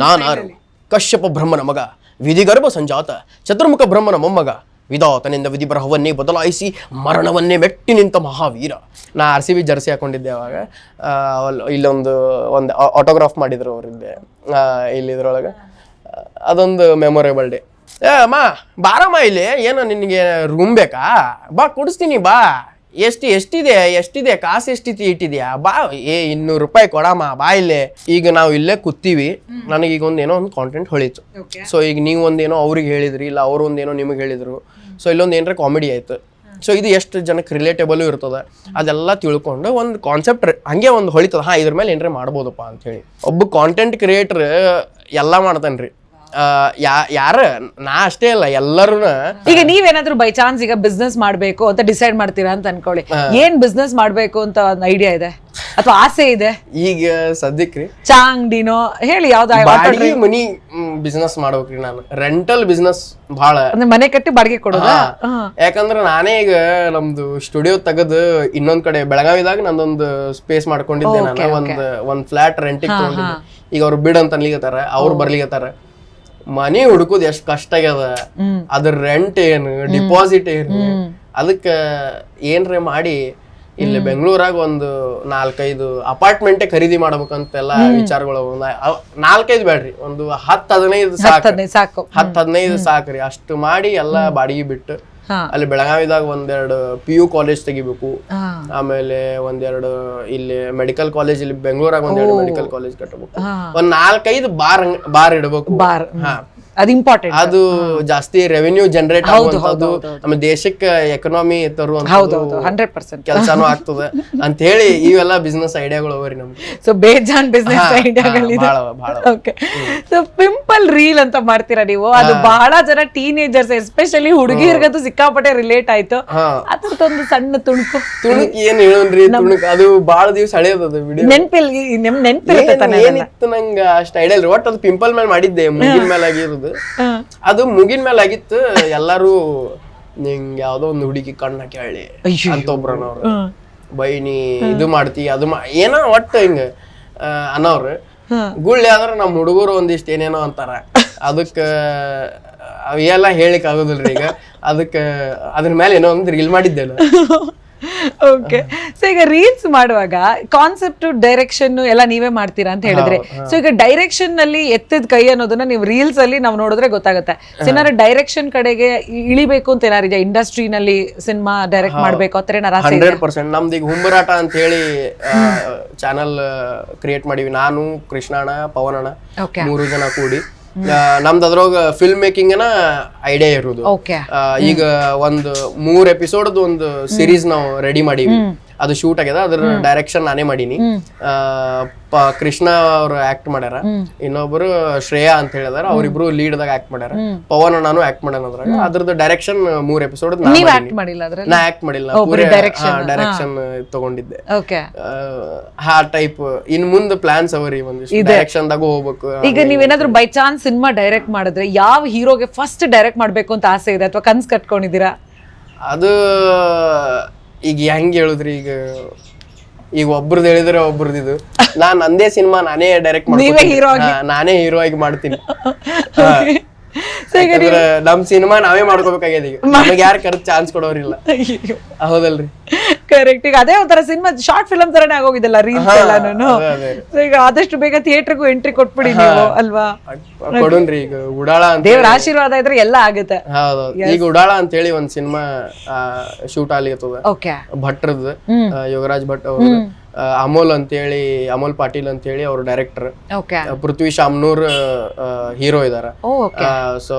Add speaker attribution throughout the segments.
Speaker 1: ನಾನಾರು ಕಶ್ಯಪ ಬ್ರಹ್ಮನ ಮಗ ವಿಧಿಗರ್ಭ ಸಂಜಾತ ಚತುರ್ಮುಖ ಬ್ರಹ್ಮನ ಮೊಮ್ಮಗ ವಿಧಾತನಿಂದ ವಿಧಿಬರಹವನ್ನೇ ಬದಲಾಯಿಸಿ ಮರಣವನ್ನೇ ಮೆಟ್ಟಿ ನಿಂತ ಮಹಾವೀರ. ನಾ ಆರ್ ಸಿ ಬಿ ಜರ್ಸಿ ಹಾಕೊಂಡಿದ್ದೆ ಅವಾಗ. ಇಲ್ಲೊಂದು ಒಂದು ಆಟೋಗ್ರಾಫ್ ಮಾಡಿದ್ರು ಅವರಿದ್ದೆ. ಇಲ್ಲಿದ್ರೊಳಗೆ ಅದೊಂದು ಮೆಮೊರೇಬಲ್ ಡೇ ಏ ಅಮ್ಮ ಬಾರಮ್ಮ ಇಲ್ಲಿ. ಏನೋ ನಿನಗೆ ರೂಮ್ ಬೇಕಾ? ಬಾ ಕೊಡಿಸ್ತೀನಿ ಬಾ. ಎಷ್ಟು ಎಷ್ಟಿದೆ? ಎಷ್ಟಿದೆ? ಕಾಸು ಎಷ್ಟಿತಿ ಇಟ್ಟಿದ್ಯಾ? ಬಾ ಏ ಇನ್ನೂರು ರೂಪಾಯಿ ಕೊಡಮ್ಮ ಬಾ ಇಲ್ಲೇ. ಈಗ ನಾವು ಇಲ್ಲೇ ಕೂತೀವಿ. ನನಗೆ ಈಗ ಒಂದೇನೋ ಒಂದು ಕಾಂಟೆಂಟ್ ಹೊಳಿತು. ಸೊ ಈಗ ನೀವು ಒಂದೇನೋ ಅವ್ರಿಗೆ ಹೇಳಿದ್ರಿ ಇಲ್ಲ ಅವ್ರು ಒಂದೇನೋ ನಿಮಗೆ ಹೇಳಿದ್ರು. ಸೊ ಇಲ್ಲೊಂದು ಏನರ ಕಾಮಿಡಿ ಆಯ್ತು. ಸೊ ಇದು ಎಷ್ಟು ಜನಕ್ಕೆ ರಿಲೇಟೇಬಲ್ ಇರ್ತದೆ? ಅದೆಲ್ಲ ತಿಳ್ಕೊಂಡು ಒಂದು ಕಾನ್ಸೆಪ್ಟ್ ಹಂಗೆ ಒಂದು ಹೊಳಿತದ. ಹಾಂ ಇದ್ರ ಮೇಲೆ ಏನರ ಮಾಡ್ಬೋದಪ್ಪ ಅಂತ ಹೇಳಿ. ಒಬ್ಬ ಕಾಂಟೆಂಟ್ ಕ್ರಿಯೇಟರ್ ಎಲ್ಲ ಮಾಡ್ತಾನ್ರಿ. ಆ, ಯಾ ಯಾರ? ನಾ ಅಷ್ಟೇ ಅಲ್ಲ ಎಲ್ಲರೂ
Speaker 2: ಈಗ ನೀವೇನಾದ್ರೂ ಬೈ ಚಾನ್ಸ್ ಈಗ ಬಿಸ್ನೆಸ್ ಮಾಡ್ಬೇಕು ಅಂತ ಡಿಸೈಡ್ ಮಾಡ್ತೀರಾ ಅಂತ ಅನ್ಕೊಳ್ಳಿ. ಏನ್ ಬಿಸ್ನೆಸ್ ಮಾಡ್ಬೇಕು ಅಂತ ಒಂದು ಐಡಿಯಾ ಇದೆ? ಅಥವಾ ಆಸೆ ಇದೆ?
Speaker 1: ಈಗ ಸದ್ಯಕ್ರಿ
Speaker 2: ಚಾ ಅಂಗಡಿನೋ ಹೇಳಿ ಯಾವ್ದು
Speaker 1: ಬಾಡಿಗೆ ಮನಿ ಬಿಸ್ನೆಸ್ ಮಾಡ್ಬೇಕ್ರಿ ನಾನು. ರೆಂಟಲ್ ಬಿಸ್ನೆಸ್ ಭಾಳ.
Speaker 2: ಅಂದ್ರೆ ಮನೆ ಕಟ್ಟಿ ಬಾಡಿಗೆ ಕೊಡೋದು?
Speaker 1: ಯಾಕಂದ್ರೆ ನಾನೇ ಈಗ ನಮ್ದು ಸ್ಟುಡಿಯೋ ತೆಗೆದು ಇನ್ನೊಂದ್ ಕಡೆ ಬೆಳಗಾವಿದಾಗ ನಂದೊಂದು ಸ್ಪೇಸ್ ಮಾಡ್ಕೊಂಡಿದ್ದೆ ನಾನು. ಒಂದ್ ಒಂದ್ ಫ್ಲಾಟ್ ರೆಂಟ್ ಈಗ ಅವ್ರು ಬಿಡ್ ಅಂತ ಅನ್ಲಿಕತ್ತಾರ ಅವ್ರು ಬರ್ಲಿಕತ್ತಾರ. ಮನಿ ಹುಡುಕುದ್ ಎಷ್ಟ್ ಕಷ್ಟ ಆಗ್ಯದ. ಅದ್ರ ರೆಂಟ್ ಏನು ಡಿಪಾಸಿಟ್ ಏನು ಅದಕ್ಕ ಏನ್ರೆ ಮಾಡಿ ಇಲ್ಲಿ ಬೆಂಗಳೂರಾಗ ಒಂದು ನಾಲ್ಕೈದು ಅಪಾರ್ಟ್ಮೆಂಟೇ ಖರೀದಿ ಮಾಡ್ಬೇಕಂತೆಲ್ಲ ವಿಚಾರಗಳು ನಾಲ್ಕೈದು ಬೇಡ್ರಿ ಒಂದು ಹತ್ತು ಹದಿನೈದು ಸಾಕು. ಹತ್ತು ಹದಿನೈದು ಸಾಕ್ರಿ ಅಷ್ಟು ಮಾಡಿ ಎಲ್ಲ ಬಾಡಿಗೆ ಬಿಟ್ಟು. ಅಲ್ಲಿ ಬೆಳಗಾವಿದಾಗ ಒಂದೆರಡು ಪಿ ಯು ಕಾಲೇಜ್ ತೆಗಿಬೇಕು. ಆಮೇಲೆ ಒಂದೆರಡು ಇಲ್ಲಿ ಮೆಡಿಕಲ್ ಕಾಲೇಜ್ ಇಲ್ಲಿ ಬೆಂಗಳೂರಾಗ ಒಂದೆರಡು ಮೆಡಿಕಲ್ ಕಾಲೇಜ್ ಕಟ್ಟಬೇಕು. ಒಂದ್ ನಾಲ್ಕೈದು ಬಾರ್ ಬಾರ್ ಇಡಬೇಕು.
Speaker 2: ಬಾರ್.
Speaker 1: ಹಾ.
Speaker 2: ಅದು ಇಂಪಾರ್ಟೆಂಟ್
Speaker 1: ಅದು ಜಾಸ್ತಿ ರೆವೆನ್ಯೂ ಜನರೇಟ್ ಆಗುವಂತದ್ದು ನಮ್ಮ ದೇಶಕ್ಕೆ ಎಕನಾಮಿ ತರುವಂತ
Speaker 2: ಹೌದೌದು ಹಂಡ್ರೆಡ್ ಪರ್ಸೆಂಟ್
Speaker 1: ಕೆಲಸನೂ ಆಗ್ತದೆ ಅಂತ ಹೇಳಿ ಇವೆಲ್ಲ ಬಿಸ್ನೆಸ್ ಐಡಿಯಾಗಳು ಅವರಿ ನಮ್ಗೆ
Speaker 2: ಸೊ ಬೇಜಾನ್ ಬಿಸ್ನೆಸ್ ಐಡಿಯಾಗಳಿದೆ
Speaker 1: ಬಹಳ
Speaker 2: ಓಕೆ ಸೊ ಪಿಂಪಲ್ ರೀಲ್ ಅಂತ ಮಾಡ್ತೀರಾ ನೀವು? ಅದು ಬಹಳ ಜನ ಟೀನೇಜರ್ಸ್ ಎಸ್ಪೆಷಲಿ ಹುಡುಗಿಯರ್ಗಂತೂ ಸಿಕ್ಕಾಪಟ್ಟೆ ರಿಲೇಟ್ ಆಯ್ತು. ಅದಕ್ಕೊಂದು ಸಣ್ಣ ತುಣುಕು.
Speaker 1: ತುಣುಕು ಏನ್ ಹೇಳೋನ್ರಿ ತುಣುಕು ಅದು ಬಹಳ ದಿವಸ ಹಳೆಯದ ವಿಡಿಯೋ
Speaker 2: ನೆನ್ಪಿಲ್ ನಿಮ್ ನೆನಪಿರುತ್ತೆ?
Speaker 1: ಏನಿತ್ತು ನಂಗ ಅಷ್ಟ ಐಡಿಯಾ ಇಲ್ಲ ಒಟ್ಟು ಅದು ಪಿಂಪಲ್ ಮೇಲೆ ಮಾಡಿದ್ದೆ ಮುಗಿನ ಮೇಲೆ ಆಗಿರೋದು
Speaker 2: ಹಾ.
Speaker 1: ಅದು ಮುಗಿನ ಮೇಲೆ ಆಗಿತ್ತು ಎಲ್ಲಾರು ನಿಂಗೆ ಯಾವ್ದೋ ಒಂದು ಹುಡುಗಿ ಕಣ್ಣ ಕೇಳಿ. ಅಂತ ಒಬ್ರನವ್ರು. ಬೈ ನೀ ಇದು ಮಾಡ್ತಿ ಅದು ಮಾ ಏನೋ ಒಟ್ಟು ಹಿಂಗ ಅನ್ನೋರು. ಗುಳ್ಳಿ ಆದ್ರ ನಮ್ಮ ಹುಡುಗರು ಒಂದಿಷ್ಟು ಏನೇನೋ ಅಂತಾರ ಅದಕ್ಕ ಅವೆಲ್ಲ ಹೇಳಿಕ್ ಆಗೋದಿಲ್ರಿ ಈಗ ಅದಕ್ಕ ಅದ್ರ ಮೇಲೆ ಏನೋ ಒಂದು ರೀಲ್ ಮಾಡಿದ್ದೆ.
Speaker 2: ಓಕೆ ಸೊ ಈಗ ರೀಲ್ಸ್ ಮಾಡುವಾಗ ಕಾನ್ಸೆಪ್ಟ್ ಡೈರೆಕ್ಷನ್ ಎಲ್ಲ ನೀವೇ ಮಾಡ್ತೀರಾ ಅಂತ ಹೇಳಿದ್ರೆ. ಸೊ ಈಗ ಡೈರೆಕ್ಷನ್ನಲ್ಲಿ ಎತ್ತದ ಕೈ ಅನ್ನೋದನ್ನ ನೀವು ರೀಲ್ಸ್ ಅಲ್ಲಿ ನಾವು ನೋಡಿದ್ರೆ ಗೊತ್ತಾಗುತ್ತೆ. ಏನಾರ ಡೈರೆಕ್ಷನ್ ಕಡೆಗೆ ಇಳಿಬೇಕು ಅಂತ ಏನಾರು ಇದೆ ಇಂಡಸ್ಟ್ರಿನಲ್ಲಿ ಸಿನಿಮಾ ಡೈರೆಕ್ಟ್ ಮಾಡ್ಬೇಕು ಆತರ ಏನಾರ ಆಸೆ
Speaker 1: ಹಂಡ್ರೆಡ್ ಪರ್ಸೆಂಟ್. ನಮ್ದು ಈಗ ಹುಂಬರಾಟ ಅಂತ ಹೇಳಿ ಚಾನಲ್ ಕ್ರಿಯೇಟ್ ಮಾಡಿವಿ. ನಾನು ಕೃಷ್ಣಣ್ಣ ಪವನಣ್ಣ ಮೂರು ಜನ ಕೂಡಿ. ನಮ್ದು ಅದ್ರೊಳಗ ಫಿಲ್ಮ್ ಮೇಕಿಂಗ್ ಐಡಿಯಾ ಇರೋದು. ಈಗ ಒಂದು ಮೂರ್ ಎಪಿಸೋಡ್ ಒಂದು ಸಿರೀಸ್ ನಾವು ರೆಡಿ ಮಾಡೀವಿ. ಅದು ಶೂಟ್ ಆಗ್ಯದ ಅದ್ರ ಡೈರೆಕ್ಷನ್ ನಾನೇ ಮಾಡೀನಿ. ಕೃಷ್ಣ ಅವರು ಆಕ್ಟ್ ಮಾಡ್ಯಾರ. ಇನ್ನೊಬ್ರು ಶ್ರೇಯಾ ಅಂತ ಹೇಳಿದಾರ ಅವ್ರಿಬ್ರು ಲೀಡ್ ದಾಗ ಆಕ್ಟ್ ಮಾಡ್ಯಾರ. ಪವನ್ ನಾನು ಆಕ್ಟ್ ಮಾಡ್ಯಾನ ಅದ್ರಾಗ. ಅದ್ರದ್ದು ಡೈರೆಕ್ಷನ್ ಮೂರ್ ಎಪಿಸೋಡ್
Speaker 2: ನೀವ್
Speaker 1: ನಾ ಆಕ್ಟ್ ಮಾಡಿಲ್ಲ. ಡೈರೆಕ್ಷನ್ ತಗೊಂಡಿದ್ದೆ. ಆ, ಆ ಟೈಪ್ ಇನ್ ಮುಂದ್ ಪ್ಲಾನ್ಸ್ ಅವರಿ ಒಂದಿಷ್ಟು. ಡೈರೆಕ್ಷನ್ ದಾಗ ಹೋಗ್ಬೇಕು
Speaker 2: ಈಗ ನೀವೇನಾದ್ರೂ ಬೈ ಚಾನ್ಸ್ ಸಿನಿಮಾ ಡೈರೆಕ್ಟ್ ಮಾಡಿದ್ರೆ ಯಾವ ಹೀರೋಗೆ ಫಸ್ಟ್ ಡೈರೆಕ್ಟ್ ಮಾಡ್ಬೇಕು ಅಂತ ಆಸೆ ಇದೆ ಅಥವಾ ಕನ್ಸ್ ಕಟ್ಕೊಂಡಿದ್ದೀರಾ?
Speaker 1: ಅದು ಈಗ ಹೆಂಗ್ ಹೇಳುದ್ರಿ? ಈಗ ಈಗ ಒಬ್ರದ್ ಹೇಳಿದ್ರೆ ಒಬ್ರದ್ ಇದು. ನಾನ್ ನಂದೇ ಸಿನಿಮಾ ನಾನೇ ಡೈರೆಕ್ಟ್
Speaker 2: ನೀವೇ hero ಆಗಿ.
Speaker 1: ನಾನೇ ಹೀರೋ ಆಗಿ ಮಾಡ್ತೀನಿ. ಯಾಕಂದ್ರೆ ನಮ್ ಸಿನಿಮಾ ನಾವೇ ಮಾಡ್ಕೋಬೇಕಾಗಿದೆ ಈಗ. ನಮಗೆ ಯಾರು ಕರೆದ್ ಚಾನ್ಸ್ ಕೊಡೋರಿಲ್ಲ. ಹೌದಲ್ರಿ.
Speaker 2: ಕರೆಕ್ಟ್ ಈಗ ಅದೇ ಒಂಥರ ಸಿನಿಮಾ ಶಾರ್ಟ್ ಫಿಲಮ್ ತರನೇ ಆಗೋಗಿದೆಲ್ಲ ರೀಲ್ಸ್ ಎಲ್ಲಾನು. ಸೊ ಈಗ ಆದಷ್ಟು ಬೇಗ ಥಿಯೇಟರ್ಗೂ ಎಂಟ್ರಿ ಕೊಟ್ಬಿಡಿ ನೀವು ಅಲ್ವಾ?
Speaker 1: ಕೊಡೋನ್ರಿ ಈಗ ಉಡಾಳ ಅಂತ
Speaker 2: ದೇವ್ರ ಆಶೀರ್ವಾದ ಇದ್ರೆ ಎಲ್ಲ ಆಗುತ್ತೆ.
Speaker 1: ಹೌದೌದು ಈಗ ಉಡಾಳ ಅಂತ ಹೇಳಿ ಒಂದ್ ಸಿನಿಮಾ ಶೂಟ್ ಆಗ್ಲಿಕತ್ತದ
Speaker 2: ಓಕೆ
Speaker 1: ಭಟ್ರದ್ ಯೋಗರಾಜ್ ಭಟ್ ಅವರು ಅಮೋಲ್ ಅಂತೇಳಿ ಅಮೋಲ್ ಪಾಟೀಲ್ ಅಂತೇಳಿ ಅವರು director
Speaker 2: okay
Speaker 1: Prithvi Shamanur hero ಇದಾರ. ಸೊ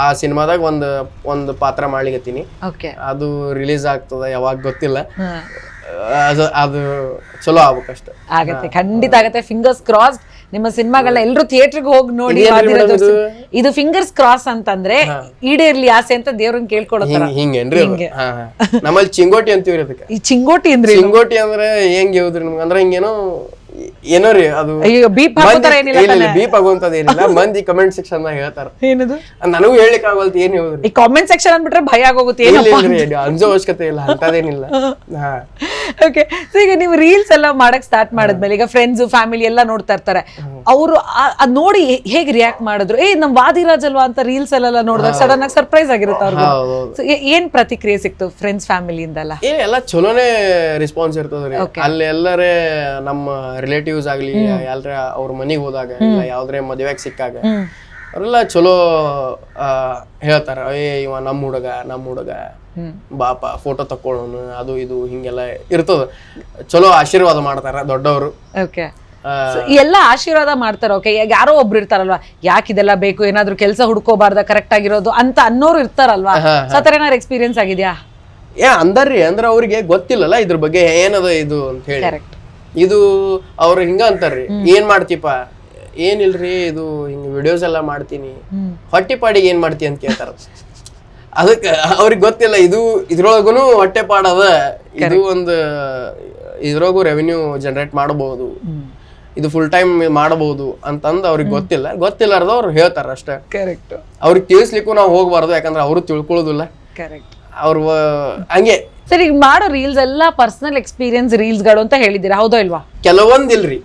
Speaker 1: ಆ ಸಿನಿಮಾದಾಗ ಒಂದು ಒಂದು ಪಾತ್ರ ಮಾಡ್ಲಿಕತ್ತೀನಿ. ಅದು ರಿಲೀಸ್ ಆಗ್ತದ ಯಾವಾಗ ಗೊತ್ತಿಲ್ಲ. ಅದು ಚಲೋ ಆಗ್ಬೇಕಷ್ಟೆ.
Speaker 2: ಆಗತ್ತೆ ಖಂಡಿತ ಆಗತ್ತೆ. ಫಿಂಗರ್ಸ್ ಕ್ರಾಸ್ ನಿಮ್ಮ ಸಿನಿಮಾಗಳನ್ನ ಎಲ್ಲರೂ ಥಿಯೇಟರ್ಗೆ ಹೋಗಿ ನೋಡಿ
Speaker 1: ಇದು?
Speaker 2: ಫಿಂಗರ್ಸ್ ಕ್ರಾಸ್ ಅಂತಂದ್ರೆ ಈಡೇರ್ಲಿ ಆಸೆ ಅಂತ ದೇವ್ರನ್ನ
Speaker 1: ಹಿಂಗ್ ಹಿಂಗೇನ್ರಿ. ನಮ್ಮಲ್ಲಿ ಚಿಂಗೋಟಿ ಅಂತೀವ್ರಿ ಅದಕ್ಕೆ.
Speaker 2: ಈ ಚಿಂಗೋಟಿ ಅಂದ್ರೆ
Speaker 1: ಚಿಂಗೋಟಿ ಅಂದ್ರೆ ಹೆಂಗ್ ಹೇಳಿದ್ರಿ ನಿಮ್ಗೆ? ಅಂದ್ರೆ ಹಿಂಗೇನೋ ಏನೋ ರೀ ಅದು
Speaker 2: ಅಯ್ಯೋ ಬೀಪ್ ಹಾಕೋತಾರ ಏನಿಲ್ಲ ಇಲ್ಲ
Speaker 1: ಬೀಪ್ ಆಗುವಂತದ್ದು ಏನಿಲ್ಲ. ಮಂದಿ ಕಮೆಂಟ್ ಸೆಕ್ಷನ್ ದಾಗ ಹೇಳ್ತಾರ.
Speaker 2: ಏನದು?
Speaker 1: ನನಗೂ ಹೇಳಿಕ್ ಆಗವಲ್ತು ಏನ್ ಹೇಳುದು
Speaker 2: ಈ ಕಾಮೆಂಟ್ ಸೆಕ್ಷನ್ ಅಂದ್ಬಿಟ್ರೆ ಭಯ ಆಗೋಗುತ್ತೆ
Speaker 1: ಇದು ಅಂಜೋ ಅವಶ್ಯಕತೆ ಇಲ್ಲ ಅಂತದೇನಿಲ್ಲ
Speaker 2: ಓಕೆ ಸೊ ಈಗ ನೀವು ರೀಲ್ಸ್ ಎಲ್ಲ ಮಾಡಕ್ ಸ್ಟಾರ್ಟ್ ಮಾಡಿದ್ಮೇಲೆ ಈಗ ಫ್ರೆಂಡ್ಸ್ ಫ್ಯಾಮಿಲಿ ಎಲ್ಲ ನೋಡ್ತಾ ಇರ್ತಾರೆ. ಅವರು ಅದ್ ನೋಡಿ ಹೇಗೆ ರಿಯಾಕ್ಟ್ ಮಾಡಿದ್ರು? ಏ ನಮ್ ವಾದಿರಾಜ್ ಅಲ್ವಾ ಅಂತ ರೀಲ್ಸ್ ಎಲ್ಲ ನೋಡಿದಾಗ ಸಡನ್ ಆಗಿ ಸರ್ಪ್ರೈಸ್ ಆಗಿರುತ್ತೆ ಅವ್ರಿಗೆ. ಏ- ಏನ್ ಪ್ರತಿಕ್ರಿಯೆ ಸಿಕ್ತು ಫ್ರೆಂಡ್ಸ್ ಫ್ಯಾಮಿಲಿಯಿಂದ ಎಲ್ಲ
Speaker 1: ಏ ಎಲ್ಲ ಚಲೋನೇ ರೆಸ್ಪಾನ್ಸ್ ಇರ್ತದ ಅಲ್ಲಿ ಎಲ್ಲರೇ ನಮ್ಮ ರಿಲೇಟಿವ್ಸ್ ಆಗ್ಲಿ ಎಲ್ಲರ ಅವ್ರ ಮನೆಗೆ ಹೋದಾಗ ಇಲ್ಲ ಯಾವ್ದ್ರೆ ಮದುವೆಗೆ ಸಿಕ್ಕಾಗ ಅವರೆಲ್ಲ ಚಲೋ ಹೇಳ್ತಾರ. ಏ ಇವ ನಮ್ಮ ಹುಡುಗ ನಮ್ಮ ಹುಡುಗ ಬಾಪ ಫೋಟೋ ತಕ್ಕೊಳ್ಳೋನು ಅದು ಇದು ಹಿಂಗೆಲ್ಲ ಇರ್ತದ. ಚಲೋ ಆಶೀರ್ವಾದ ಮಾಡ್ತಾರ ದೊಡ್ಡವರು.
Speaker 2: ಎಲ್ಲ ಆಶೀರ್ವಾದ ಮಾಡ್ತಾರೆ ಓಕೆ ಯಾರೋ ಒಬ್ರು ಇರ್ತಾರಲ್ವಾ? ಯಾಕೆ ಇದೆಲ್ಲ ಬೇಕು? ಏನಾದ್ರೂ ಕೆಲಸ ಹುಡ್ಕೋಬಾರ್ದ ಕರೆಕ್ಟ್ ಆಗಿರೋದು ಅಂತ ಅನ್ನೋರು ಇರ್ತಾರಲ್ವಾ? ಸತರ ಆತರ ಏನಾದ್ರು ಎಕ್ಸ್ಪೀರಿಯನ್ಸ್ ಆಗಿದ್ಯಾ?
Speaker 1: ಏ ಅಂದಾರ್ರಿ ಅಂದ್ರೆ ಅವ್ರಿಗೆ ಗೊತ್ತಿಲ್ಲಲ್ಲ ಇದ್ರ ಬಗ್ಗೆ ಏನದ ಇದು ಅಂತ ಹೇಳಿ. ಇದು ಅವ್ರು ಹಿಂಗ ಅಂತಾರ್ರಿ ಏನ್ ಮಾಡ್ತೀಪ ಏನಿಲ್ರಿ ಇದು ಹಿಂಗ ವಿಡಿಯೋಸ್ ಎಲ್ಲ ಮಾಡ್ತೀನಿ. ಹೊಟ್ಟೆಪಾಡಿಗೆ ಏನ್ ಮಾಡ್ತಿ ಅಂತ ಕೇಳ್ತಾರ. ಅದಕ್ಕೆ ಅವ್ರಿಗೆ ಗೊತ್ತಿಲ್ಲ ಇದು ಇದ್ರೊಳಗುನು ಹೊಟ್ಟೆ ಪಾಡದ ಇದು ಒಂದು ಇದ್ರೊಳಗು ರೆವಿನ್ಯೂ ಜನರೇಟ್ ಮಾಡಬಹುದು ಇದು ಫುಲ್ ಟೈಮ್ ಮಾಡಬಹುದು ಅಂತಂದು ಅವ್ರಿಗೆ ಗೊತ್ತಿಲ್ಲ. ಗೊತ್ತಿಲ್ಲಾರ್ದವ್ರು ಹೇಳ್ತಾರ ಅಷ್ಟೇ.
Speaker 2: ಕರೆಕ್ಟ್
Speaker 1: ಅವ್ರಿಗೆ ತಿಳಿಸ್ಲಿಕ್ಕೂ ನಾವು ಹೋಗ್ಬಾರ್ದು ಯಾಕಂದ್ರೆ ಅವರು ತಿಳ್ಕೊಳ್ಳೋದಿಲ್ಲ.
Speaker 2: ಕರೆಕ್ಟ್
Speaker 1: ಅವ್ರು ಹಂಗೆ.
Speaker 2: ಸರಿ ಈಗ ಮಾಡೋ ರೀಲ್ಸ್ ಎಲ್ಲ ಪರ್ಸನಲ್ ಎಕ್ಸ್ಪೀರಿಯನ್ಸ್ ರೀಲ್ಸ್ಗಳು ಅಂತ ಹೇಳಿದ್ದೀರಾ? ಹೌದೋ ಇಲ್ವಾ?
Speaker 1: ಕೆಲವೊಂದ್ ಇಲ್ರಿ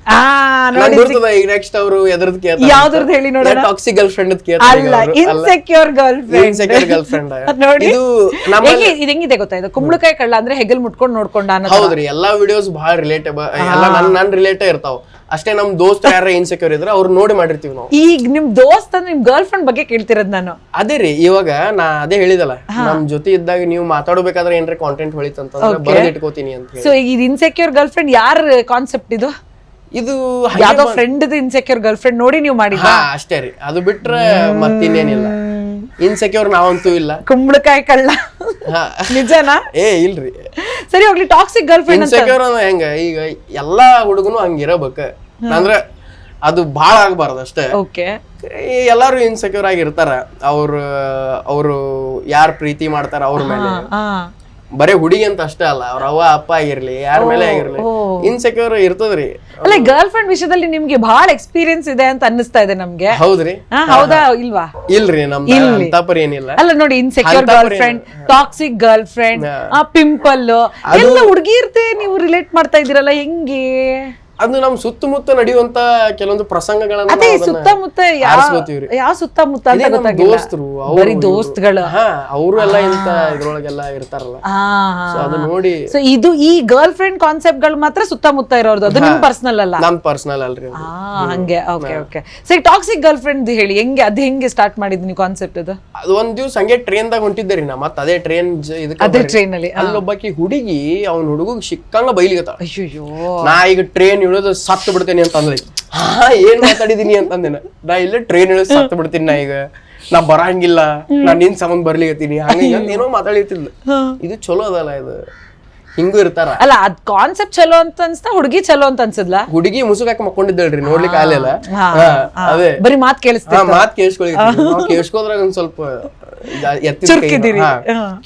Speaker 1: ಈಗ ನೆಕ್ಸ್ಟ್ ಅವರು ಎದ್ರದ್
Speaker 2: ಯಾವ್ದ್ರದ್ ಹೇಳಿ ನೋಡೋಣ?
Speaker 1: ಟಾಕ್ಸಿಕ್ ಗರ್ಲ್ ಫ್ರೆಂಡ್
Speaker 2: ಅಲ್ಲ insecure girl
Speaker 1: insecure girl friend
Speaker 2: ನೋಡಿ.
Speaker 1: ಇದು ನಮ್ಮ
Speaker 2: ಹೆಂಗೆ ಇದು ಹೆಂಗಿದೆ ಗೊತ್ತಾ? ಇದು ಕುಂಬಳಕಾಯಿ ಕಳ್ಳ ಅಂದ್ರೆ ಹೆಗಲ್ ಮುಟ್ಕೊಂಡು ನೋಡ್ಕೊಂಡ
Speaker 1: ಹೌದ್ರಿ ಎಲ್ಲಾ ವಿಡಿಯೋಸ್ ಬಹಳ ರಿಲೇಟಿವ್ ಎಲ್ಲ ನನ್ ನನ್ ರಿಲೇಟೇ ಇರ್ತಾವ. ಅಷ್ಟೇ ನಮ್ ದೋಸ್ತ ಯಾರ ಇನ್ಸೆಕ್ಯೂರ್ ಇದ್ರೆ ಅವ್ರು ನೋಡಿ ಮಾಡಿರ್ತೀವಿ ನಾವು.
Speaker 2: ಈಗ ನಿಮ್ ದೋಸ್ತ ನಿಮ್ ಗರ್ಲ್ ಫ್ರೆಂಡ್ ಬಗ್ಗೆ ಕೇಳ್ತಿರೋದ್ ನಾನು.
Speaker 1: ಅದೇ ರೀ ಇವಾಗ ನಾ ಅದೇ ಹೇಳಿದಲ್ಲ ನಮ್ ಜೊತೆ ಇದ್ದಾಗ ನೀವು ಮಾತಾಡಬೇಕಾದ್ರೆ ಏನ್ರ ಕಾಂಟೆಂಟ್ ಹೊಳಿತಂತ ಇಟ್ಕೋತೀನಿ ಅಂತ ಹೇಳಿ.
Speaker 2: ಸೊ ಇದು ಇನ್ಸೆಕ್ಯೂರ್ ಗರ್ಲ್ ಫ್ರೆಂಡ್ ಯಾರ ಕಾನ್ಸೆಪ್ಟ್ ಇದು
Speaker 1: ಇದು
Speaker 2: ಯಾವ್ದೋ ಫ್ರೆಂಡ್ ಇನ್ಸೆಕ್ಯೂರ್ ಗರ್ಲ್ ಫ್ರೆಂಡ್ ನೋಡಿ ನೀವು
Speaker 1: ಮಾಡಿ ಅಷ್ಟೇ ರೀ. ಅದು ಬಿಟ್ರೆ ಮತ್ತಿನ್ನೇನಿಲ್ಲ. ಇನ್ಸೆಕ್ಯೂರ್ ನಾವಂತೂ ಇಲ್ಲ.
Speaker 2: ಕುಂಬಳಕಾಯಿ ಕಳ್ಳ. ನಿಜನಾ?
Speaker 1: ಏ ಇಲ್ರಿ.
Speaker 2: ಸರಿ ಹೋಗ್ಲಿ ಟಾಕ್ಸಿಕ್ ಗರ್ಲ್ ಫ್ರೆಂಡ್
Speaker 1: ಇನ್ಸೆಕ್ಯೂರ್ ಅಂದ್ರೆ ಹೆಂಗ? ಈಗ ಎಲ್ಲಾ ಹುಡುಗನು ಹಂಗಿರಬೇಕ. ಅಂದ್ರೆ ಅದು ಭಾಳ ಆಗ್ಬಾರ್ದು ಅಷ್ಟೇ.
Speaker 2: ಓಕೆ.
Speaker 1: ಎಲ್ಲರೂ ಇನ್ಸೆಕ್ಯೂರ್ ಆಗಿರ್ತಾರ. ಅವ್ರ ಅವರು ಯಾರ್ ಪ್ರೀತಿ ಮಾಡ್ತಾರ ಅವ್ರ ಮೇಲೆ? ಬರೇ ಹುಡುಗಿ ಅಂತ ಅಷ್ಟೇ ಅಲ್ಲ ಅವ್ರ ಅವ್ವ ಅಪ್ಪ ಆಗಿರ್ಲಿ ಯಾರ ಮೇಲೆ ಆಗಿರ್ಲಿ ಇನ್ಸೆಕ್ಯೂರ್ ಇರ್ತದ್ರಿ.
Speaker 2: ಅಲ್ಲ ಗರ್ಲ್ ಫ್ರೆಂಡ್ ವಿಷಯದಲ್ಲಿ ನಿಮ್ಗೆ ಬಹಳ ಎಕ್ಸ್ಪೀರಿಯನ್ಸ್ ಇದೆ ಅಂತ ಅನ್ನಿಸ್ತಾ ಇದೆ ನಮ್ಗೆ.
Speaker 1: ಹೌದ್ರಿ?
Speaker 2: ಹೌದಾ ಇಲ್ವಾ?
Speaker 1: ಇಲ್ರಿ ನಮ್ದು ಏನಿಲ್ಲ.
Speaker 2: ಅಲ್ಲ ನೋಡಿ insecure girl friend toxic girl friend pimple ಎಲ್ಲ ಹುಡುಗಿರ್ತೆ ನೀವು ರಿಲೇಟ್ ಮಾಡ್ತಾ ಇದೀರಲ್ಲ ಹೆಂಗೆ?
Speaker 1: ಅದು ನಮ್ ಸುತ್ತಮುತ್ತ ನಡೆಯುವಂತ ಕೆಲವೊಂದು ಪ್ರಸಂಗಗಳನ್ನ
Speaker 2: ಅದೇ
Speaker 1: ನಾವ್ ಅದನ್ನ
Speaker 2: ಸುತ್ತಮುತ್ತ ಯಾವ
Speaker 1: ಆರಿಸ್ಕೊತೀವ್ರಿ.
Speaker 2: ಯಾವ ಸುತ್ತಮುತ್ತ ಅಂತ
Speaker 1: ಇದೇ ನಮ್
Speaker 2: ಗೊತ್ತಾಗಿಲ್ಲ.
Speaker 1: ದೋಸ್ತರು ಅವ್ರು
Speaker 2: ಬರೀ
Speaker 1: ಇವ್ರು.
Speaker 2: ದೋಸ್ತ್ಗಳು.
Speaker 1: ಹಾ ಅವರು ಎಲ್ಲ ಇಂತ ಇದ್ರೊಳಗೆಲ್ಲ ಇರ್ತಾರಲ್ಲ. ಸೊ ಅದು ನೋಡಿ
Speaker 2: ಸೊ ಇದು ಈ ಗರ್ಲ್ ಫ್ರೆಂಡ್ ಕಾನ್ಸೆಪ್ಟ್ಗಳು ಮಾತ್ರ ಸುತ್ತಮುತ್ತ ಇರೋದು ಅದು ನಿಮ್ ಪರ್ಸನಲ್ ಅಲ್ಲ.
Speaker 1: ನಮ್ ಪರ್ಸನಲ್ ಅಲ್ರಿ ಅದು.
Speaker 2: ಆ ಹಂಗೆ. ಓಕೆ ಓಕೆ ಸರಿ ಟಾಕ್ಸಿಕ್ ಗರ್ಲ್ ಫ್ರೆಂಡ್ ಹೇಳಿ ಹೆಂಗೆ ಅದು ಹೆಂಗೆ ಸ್ಟಾರ್ಟ್ ಮಾಡಿದ್ ನೀವು ಕಾನ್ಸೆಪ್ಟ್ ಅದು?
Speaker 1: ಅದು ಒಂದ್ ದಿವ್ಸ ಹಂಗೆ ಟ್ರೈನ್ ದಾಗ ಹೊಂಟಿದ್ದೆ ರೀ ನಾ ಮತ್ತ ಅದೇ ಟ್ರೈನ್
Speaker 2: ಅದೇ ಟ್ರೈನ್ ಅಲ್ಲಿ
Speaker 1: ಅಲ್ಲೊಬ್ಬಾಕಿ ಹುಡುಗಿ ಅವ್ನ ಹುಡುಗ ಸಿಕ್ಕಂಗ ಬೈಲಿಗತ್ತ
Speaker 2: ಅಯ್ಯೋ
Speaker 1: ನಾ ಈಗ ಟ್ರೈನ್ ಇಳಿದು ಸತ್ತು ಬಿಡ್ತೇನೆ ಅಂತ ಅಂದ್ರಿ ಹಾ ಏನ್ ಮಾತಾಡಿದೀನಿ ಅಂತಂದೆ ನಾ. ಇಲ್ಲ ಟ್ರೈನ್ ಇಳಿದು ಸತ್ತು ಬಿಡ್ತೀನಿ ನಾ ಈಗ. ನಾ ಬರಂಗಿಲ್ಲ. ನಾ ನಿನ್ ಸಂಬಂಧ ಬರ್ಲಿಕತ್ತೀನಿ. ಹಂಗ ಹಿಂಗ್ ಅಂತ ಏನೋ ಮಾತಾಡಿತಿಲ್ಲ ಇದು ಚಲೋ ಅದಲ್ಲ ಇದು. ಹಿಂಗೂ ಇರ್ತಾರ.
Speaker 2: ಅಲ್ಲ ಅದ್ ಕಾನ್ಸೆಪ್ಟ್ ಚಲೋ ಅಂತ ಅನ್ಸ್ತಾ ಹುಡುಗಿ ಚಲೋ ಅಂತ ಅನ್ಸದ್ಲ?
Speaker 1: ಹುಡುಗಿ ಮುಸುಕಾಕ ಮಕ್ಕೊಂಡಿದ್ದೇಳ್ರಿ ನೋಡ್ಲಿಕ್ಕೆ ಆಗ್ಲಿಲ್ಲ. ಅದೇ.
Speaker 2: ಬರೀ ಮಾತ್ ಕೇಳಿಸ್ತಾ
Speaker 1: ಮಾತ್ ಕೇಳಿಸ್ಕೊಳ್ಳಿ ನಾವು ಕೇಳಿಸ್ಕೋದ್ರಾಗ ಒಂದ್ ಸ್ವಲ್ಪ.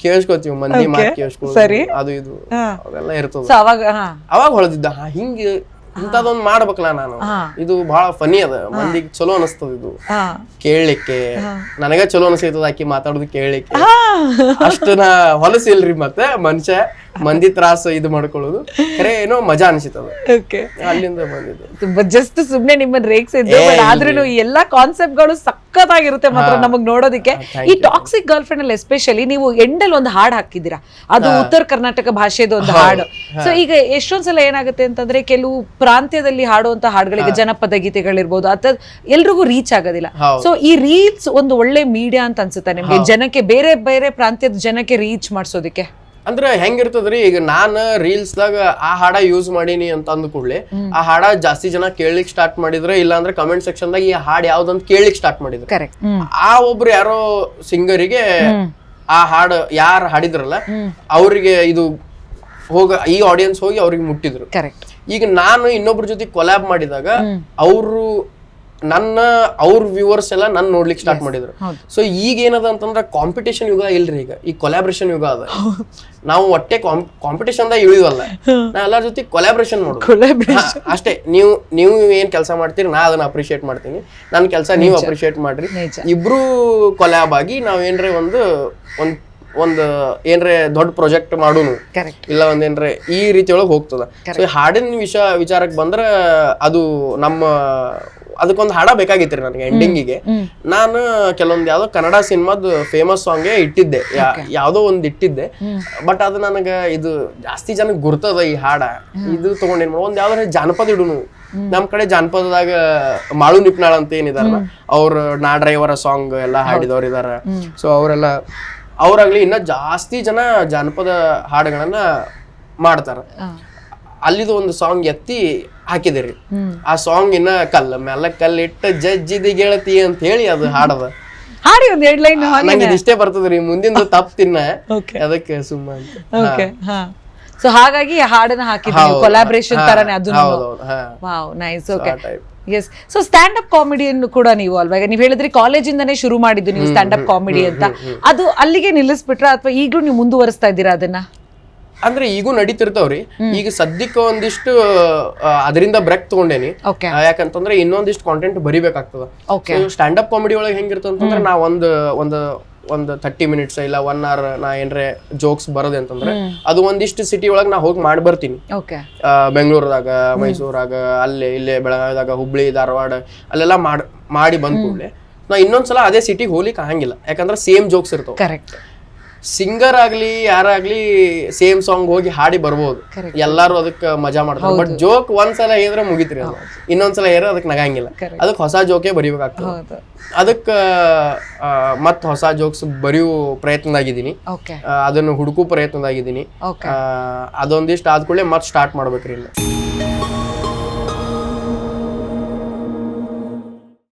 Speaker 1: ಕೇಳಿಸ್ಕೊತೀವಿ ಮಂದಿ ಮಾತ್ ಕೇಳಿಸ್ಕೊಳ್ಳೋದು
Speaker 2: ಸರಿ.
Speaker 1: ಅದು ಇದು. ಅವೆಲ್ಲ ಇರ್ತದ.
Speaker 2: ಅವಾಗ
Speaker 1: ಅವಾಗ ಹೊಳದಿದ್ದ. ಹಿಂಗ ಇಂಥದೊಂದ್ ಮಾಡ್ಬೇಕಲ್ಲ ನಾನು. ಇದು ಬಹಳ ಫನಿ ಅದ. ಮಂದಿಗೆ ಚಲೋ ಅನಿಸ್ತದ ಇದು. ಕೇಳಲಿಕ್ಕೆ. ನನಗ ಚಲೋ ಅನಿಸ್ತದ ಆಕಿ ಮಾತಾಡೋದು ಕೇಳಲಿಕ್ಕೆ. ಅಷ್ಟು ನಾ ಹೊಲಸಿಲ್ರಿ ಮತ್ತೆ ಮನುಷ್ಯ. ಮಂದಿ ತ್ರಾಸ ಇದು ಮಾಡ್ಕೊಳ್ಳೋದು. ಖರೆ ಏನೋ ಮಜಾ ಅನಿಸ್ತದ. ಅಲ್ಲಿಂದ ಬಂದಿದ್ದು.
Speaker 2: ತುಂಬಾ ಜಸ್ಟ್ ಸುಮ್ನೆ ನಿಮ್ಮನ್ನ ರೇಗ್ಸಿದ್ದು ಬಟ್ ಆದ್ರೂ ಎಲ್ಲಾ ಕಾನ್ಸೆಪ್ಟ್ಗಳು ಸಖತ್ತಾಗಿರುತ್ತೆ ಮಾತ್ರ ನಮಗ್ ನೋಡೋದಕ್ಕೆ. ಈ ಟಾಕ್ಸಿಕ್ ಗರ್ಲ್ ಫ್ರೆಂಡ್ ಅಲ್ಲಿ ಎಸ್ಪೆಷಲಿ ನೀವು ಎಂಡಲ್ ಒಂದು ಹಾಡ್ ಹಾಕಿದ್ದೀರಾ? ಅದು ಉತ್ತರ ಕರ್ನಾಟಕ ಭಾಷೆದು ಒಂದು ಹಾಡು. ಸೊ ಈಗ ಎಷ್ಟೊಂದ್ಸಲ ಏನಾಗುತ್ತೆ ಅಂತಂದ್ರೆ ಕೆಲವು ಪ್ರಾಂತ್ಯದಲ್ಲಿ ಹಾಡುವಂತ ಹಾಡುಗಳಿಗೆ ಜನಪದ ಗೀತೆಗಳಿರ್ಬೋದು ಅಥವಾ ಎಲ್ರಿಗೂ ರೀಚ್ ಆಗೋದಿಲ್ಲ. ಸೊ ಈ ರೀಲ್ಸ್ ಒಂದು ಒಳ್ಳೆ ಮೀಡಿಯಾ ಅಂತ ಅನ್ಸುತ್ತೆ ನಿಮ್ಗೆ? ಜನಕ್ಕೆ ಬೇರೆ ಬೇರೆ ಪ್ರಾಂತ್ಯದ ಜನಕ್ಕೆ ರೀಚ್ ಮಾಡಿಸೋದಕ್ಕೆ?
Speaker 1: ಅಂದ್ರೆ ಹೆಂಗಿರ್ತದ್ರಿ ಈಗ ನಾನ್ ರೀಲ್ಸ್ ದಾಗ ಆ ಹಾಡ ಯೂಸ್ ಮಾಡೀನಿ ಅಂತ ಅಂದ ಕೂಡ್ಲಿ ಆ ಹಾಡ ಜಾಸ್ತಿ ಜನ ಕೇಳಲಿಕ್ ಸ್ಟಾರ್ಟ್ ಮಾಡಿದ್ರೆ ಇಲ್ಲ ಅಂದ್ರೆ ಕಮೆಂಟ್ ಸೆಕ್ಷನ್ ದಾಗ ಈ ಹಾಡ್ ಯಾವ್ದಂತ ಕೇಳಲಿಕ್ ಸ್ಟಾರ್ಟ್ ಮಾಡಿದ್ರು. ಆ ಒಬ್ರು ಯಾರೋ ಸಿಂಗರಿಗೆ ಆ ಹಾಡು ಯಾರು ಹಾಡಿದ್ರಲ್ಲ ಅವ್ರಿಗೆ ಇದು ಹೋಗ ಈ ಆಡಿಯನ್ಸ್ ಹೋಗಿ ಅವ್ರಿಗೆ ಮುಟ್ಟಿದ್ರು.
Speaker 2: ಕರೆಕ್ಟ್
Speaker 1: ಈಗ ನಾನು ಇನ್ನೊಬ್ರ ಜೊತೆ ಕೊಲ್ಯಾಬ್ ಮಾಡಿದಾಗ ಅವರು ನನ್ನ ಅವ್ರ ವ್ಯೂವರ್ಸ್ ಎಲ್ಲ ನನ್ನ ನೋಡ್ಲಿಕ್ಕೆ ಸ್ಟಾರ್ಟ್ ಮಾಡಿದ್ರು. ಸೊ ಈಗ ಏನದ ಅಂತಂದ್ರೆ ಕಾಂಪಿಟೇಷನ್ ಯುಗ ಇಲ್ರಿ ಈಗ. ಈ ಕೊಲಾಬ್ರೇಷನ್ ಯುಗ ಅದ. ನಾವು ಒಟ್ಟೆ ಕಾಂಪಿಟೇಷನ್ ದಾಗ ಇಳಿಯುವಲ್ಲ. ನಾ ಎಲ್ಲರ ಜೊತೆ ಕೊಲಾಬ್ರೇಷನ್. ಹಾ, ಅಷ್ಟೇ. ನೀವು ನೀವು ಏನ್ ಕೆಲಸ ಮಾಡ್ತೀರಿ ನಾ ಅದನ್ನ ಅಪ್ರಿಶಿಯೇಟ್ ಮಾಡ್ತೀನಿ. ನನ್ನ ಕೆಲಸ ನೀವು ಅಪ್ರಿಶಿಯೇಟ್ ಮಾಡ್ರಿ. ಇಬ್ರು ಕೊಲಾಬ್ ಆಗಿ ನಾವ್ ಏನ್ರ ಒಂದು ಒಂದ್ ಒಂದು ಏನ್ರೆ ದೊಡ್ಡ ಪ್ರಾಜೆಕ್ಟ್ ಮಾಡೋನು. ಇಲ್ಲ ಒಂದ್ ಏನ್ರೆ ಈ ರೀತಿ ಒಳಗೆ ಹೋಗ್ತದ. ಸೊ ಹಾಡಿನ ವಿಷಯ ವಿಚಾರಕ್ಕೆ ಬಂದ್ರ ಅದು ನಮ್ಮ ಅದಕ್ಕೊಂದು ಹಾಡ ಬೇಕಾಗಿತ್ತು ನನಗೆ ಎಂಡಿಂಗಿಗೆ ನಾನು ಕೆಲವೊಂದು ಯಾವ್ದೋ ಕನ್ನಡ ಸಿನಿಮಾದ ಫೇಮಸ್ ಸಾಂಗ್ ಇಟ್ಟಿದ್ದೆ. ಯಾವ್ದೋ ಒಂದ್ ಇಟ್ಟಿದ್ದೆ. ಬಟ್ ಅದು ನನಗ ಇದು ಜಾಸ್ತಿ ಜನಕ್ಕೆ ಗುರ್ತದ ಈ ಹಾಡ. ಇದು ತಗೊಂಡೇನ್ ಒಂದ್ ಯಾವ್ದಾರ ಜಾನಪದ ಇಡುನು. ನಮ್ ಕಡೆ ಜಾನಪದದಾಗ ಮಾಳು ನಿಪ್ನಾಳ ಅಂತ ಏನಿದಾರ ಅವ್ರ ನಾ ಡ್ರೈವರ ಸಾಂಗ್ ಎಲ್ಲಾ ಹಾಡಿದವ್ರು ಇದಾರ ಸೊ ಅವರೆಲ್ಲ ಅವ್ರಾಗ್ಲಿ ಇನ್ನ ಜಾಸ್ತಿ ಜನ ಜಾನಪದ ಹಾಡುಗಳನ್ನ ಮಾಡ್ತಾರ. ಅಲ್ಲಿದು ಒಂದು ಸಾಂಗ್ ಎತ್ತಿ ಹಾಕಿದಿರಿ. ಆ ಸಾಂಗ್ ಇನ್ನ ಕಲ್ಲ ಮ್ಯಾಲ ಕಲ್ಲಿಟ್ಟ ಜಜ್ಜಿದಿ ಗೆಳತಿ ಅಂತ ಹೇಳಿ ಅದು ಹಾಡದ.
Speaker 2: ಹಾಡಿ ಒಂದ್ ಎರಡ್ ಲೈನ್
Speaker 1: ನಂಗೆ ಇಷ್ಟೇ ಬರ್ತದ್ರಿ ಮುಂದಿನ ತಪ್ಪು ತಿನ್ನ. ಅದಕ್ಕೆ ಸುಮ್ಮ
Speaker 2: ಸೊ ಹಾಗಾಗಿ ಹಾಡನ್ನ ಹಾಕಿದ್ವಿ ಕೊಲಾಬ್ರೇಷನ್ ತರನೇ
Speaker 1: ಅದು
Speaker 2: wow nice okay. Yes so stand up ಕಾಮಿಡಿಯನ್ನು ಕೂಡ ನೀವು ಅಲ್ವಾ? ಈಗ ನೀವು ಹೇಳಿದ್ರಿ ಕಾಲೇಜಿಂದನೇ ಶುರು ಮಾಡಿದ್ದು ನೀವು ಸ್ಟ್ಯಾಂಡ್ ಅಪ್ ಕಾಮಿಡಿ ಅಂತ. ಅದು ಅಲ್ಲಿಗೆ ನಿಲ್ಲಿಸ್ಬಿಟ್ರ ಅಥವಾ ಈಗಲೂ ನೀವು ಮುಂದುವರಿಸ್ತಾ ಇದ್ದೀರಾ ಅದನ್ನ?
Speaker 1: ಅಂದ್ರೆ ಈಗೂ ನಡೀತಿರ್ತಾವ್ರಿ. ಈಗ ಸದ್ಯಕ್ಕೆ ಒಂದಿಷ್ಟು ಅದರಿಂದ ಬ್ರೇಕ್ ತಗೊಂಡೇನಿ. ಯಾಕಂತಂದ್ರೆ ಇನ್ನೊಂದಿಷ್ಟು ಕಾಂಟೆಂಟ್ ಬರಿಬೇಕಾಗ್ತದ.
Speaker 2: ಓಕೆ
Speaker 1: ಸ್ಟ್ಯಾಂಡ್ ಅಪ್ ಕಾಮಿಡಿ ಒಳಗೆ ಹೆಂಗಿರ್ತಂತಂದ್ರೆ ನಾ ಒಂದು ಒಂದು ಒಂದು ತರ್ಟಿ ಮಿನಿಟ್ಸ್ ಇಲ್ಲ ಒನ್ ಅವರ್ ನಾ ಏನ್ರೆ ಜೋಕ್ಸ್ ಬರೋದೆ ಅಂತಂದ್ರೆ ಅದು ಒಂದಿಷ್ಟು ಸಿಟಿ ಒಳಗೆ ನಾ ಹೋಗಿ ಮಾಡಿ ಬರ್ತೀನಿ. ಬೆಂಗಳೂರದಾಗ ಮೈಸೂರಾಗ ಅಲ್ಲೇ ಇಲ್ಲೇ ಬೆಳಗಾವಿದಾಗ ಹುಬ್ಳಿ ಧಾರವಾಡ ಅಲ್ಲೆಲ್ಲ ಮಾಡಿ ಮಾಡಿ ಬಂದ ಕೂಡಲೇ ನಾ ಇನ್ನೊಂದ್ಸಲ ಅದೇ ಸಿಟಿಗೆ ಹೋಗ್ಲಿಕ್ಕೆ ಆಗಂಗಿಲ್ಲ. ಯಾಕಂದ್ರೆ ಸೇಮ್ ಜೋಕ್ಸ್ ಇರ್ತಾವೆ.
Speaker 2: ಕರೆಕ್ಟ್
Speaker 1: ಸಿಂಗರ್ ಆಗ್ಲಿ ಯಾರಾಗ್ಲಿ ಸೇಮ್ ಸಾಂಗ್ ಹೋಗಿ ಹಾಡಿ ಬರ್ಬೋದು. ಎಲ್ಲಾರು ಅದಕ್ಕೆ ಮಜಾ ಮಾಡ್ತಾರೆ. ಬಟ್ ಜೋಕ್ ಒಂದ್ಸಲ ಹೇಳಿದ್ರೆ ಮುಗಿತ್ರಿ ಅದು. ಇನ್ನೊಂದ್ಸಲ ಏನಾರ ಅದಕ್ಕೆ ನಗಂಗಿಲ್ಲ. ಅದಕ್ಕೆ ಹೊಸ ಜೋಕೆ ಬರಿಬೇಕಾಗ್ತದೆ. ಅದಕ್ಕೆ ಮತ್ತೆ ಹೊಸ ಜೋಕ್ಸ್ ಬರೆಯೋ ಪ್ರಯತ್ನದಾಗಿದ್ದೀನಿ. ಅದನ್ನು ಹುಡುಕು ಪ್ರಯತ್ನದಾಗಿದ್ದೀನಿ. ಅದೊಂದಿಷ್ಟು ಆದ ಮತ್ ಮತ್ತೆ ಸ್ಟಾರ್ಟ್ ಮಾಡ್ಬೇಕ್ರಿ ಇಲ್ಲ